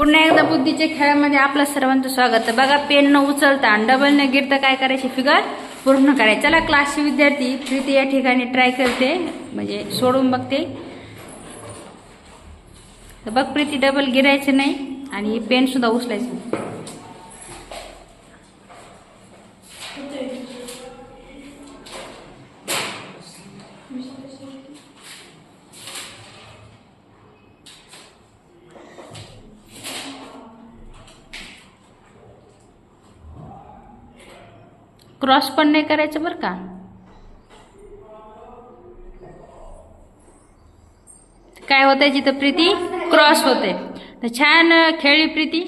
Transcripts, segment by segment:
पुन्हा एकदा बुद्धीच्या खेळामध्ये आपलं सर्वांचं स्वागत आहे. बघा पेन न उचलता आणि डबल न गिरता काय करायची फिगर पूर्ण करायची. चला क्लासचे विद्यार्थी प्रीती या ठिकाणी ट्राय करते म्हणजे सोडून बघते. तर बघ प्रीती डबल गिरायचं नाही आणि पेन सुद्धा उचलायचं. क्रॉस पण नाही करायचं बरं का? काय होतंय जिथं प्रीती? क्रॉस होते तर छान खेळली प्रीती.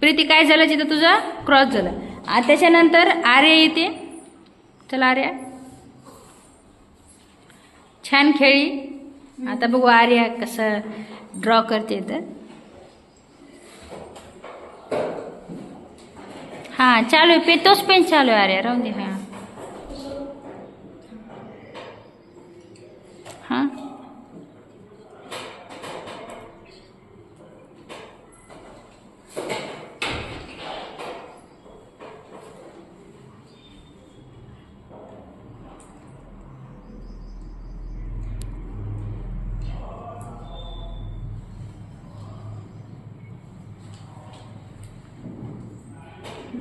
प्रीती काय झालं जिथं तुझं? क्रॉस झालं. आणि त्याच्यानंतर आर्या येते. चला आर्या. छान खेळी. आता बघू आर्या कसं ड्रॉ करते तर. हां चालू आहे पे तोच पेन चालू आहे अरे राहून दे हां हां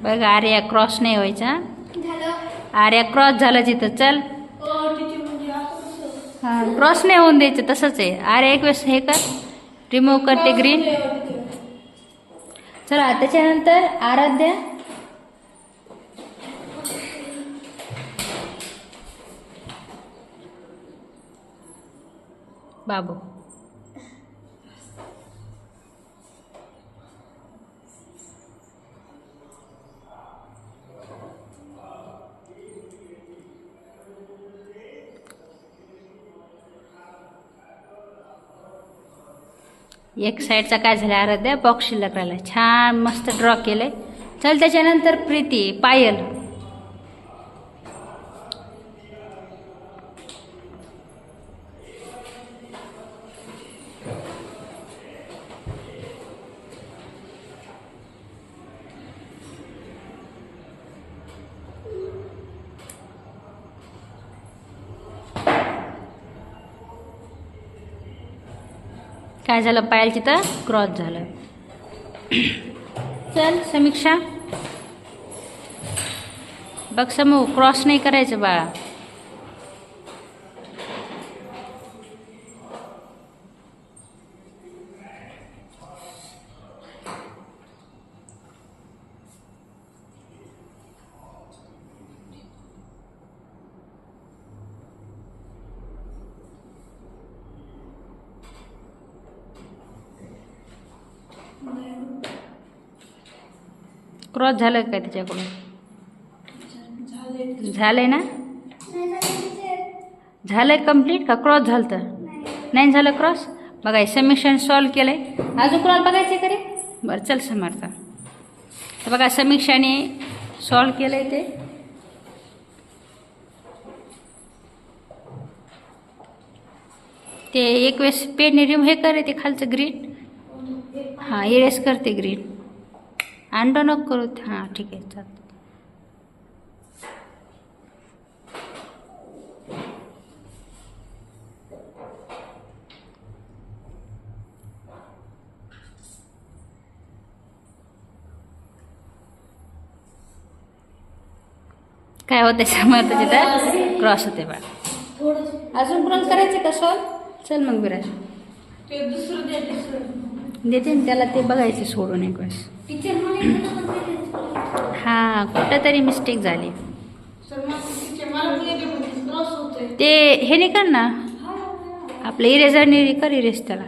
बघ आर्या क्रॉस नाही व्हायचा. झालं. आर्या क्रॉस झालं तिथं चल. तिथे म्हणजे हां क्रॉस नाही होऊन द्यायचं तसंच आहे. आर्या एक वेळेस हे कर. रिमूव्ह करते ग्रीन चला त्याच्यानंतर आराध्या. बाबू. एक साईडचा काय झाला आराध्या? बॉक्स शिल्लक राहिला. छान मस्त ड्रॉ केलंय. चल त्याच्यानंतर प्रीती पायल. काय झालं? पायल तिथं क्रॉस झालं. चल समीक्षा. बघ समू क्रॉस नाही करायचं बाळा. क्रॉस झालं काय त्याच्याकडून? झालंय ना? झालंय कंप्लीट का? क्रॉस झालं तर? नाही झालं क्रॉस? बघा समीक्षण सॉल्व केलंय. अजून कुणाला बघायचं करे बरं चल समर्थ. तर बघा समीक्षाने सॉल्व केलंय ते. ते एक वेळेस पेन रिम हे करे ते खालचं ग्रीन हां इरेस करते ग्रीन अंडो नको करू हां ठीक आहे चालतं काय होतंय समर्थ तिथं क्रॉस होते बा अजून कुणाला करायचं का सॉल्व चल मग विराज देते ना त्याला ते बघायचं सोडून एक वेळेस. हां कुठं तरी मिस्टेक झाली. ते हे नाही कर ना. आपलं इरेझरने कर इरेज त्याला.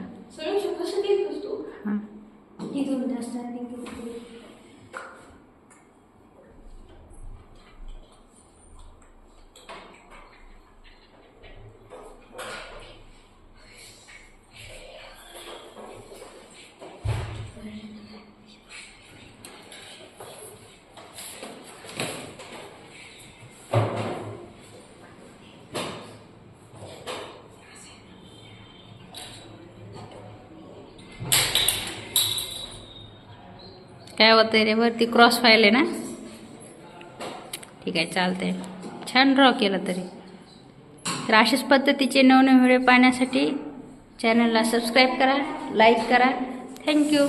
काय होतंय रे? वरती क्रॉस फाईल आहे ना? ठीक आहे चालतंय. छान ड्रॉ केलं तरी. तर अशाच पद्धतीचे नवनवीन व्हिडिओ पाहण्यासाठी चॅनलला सबस्क्राईब करा लाईक करा. थँक्यू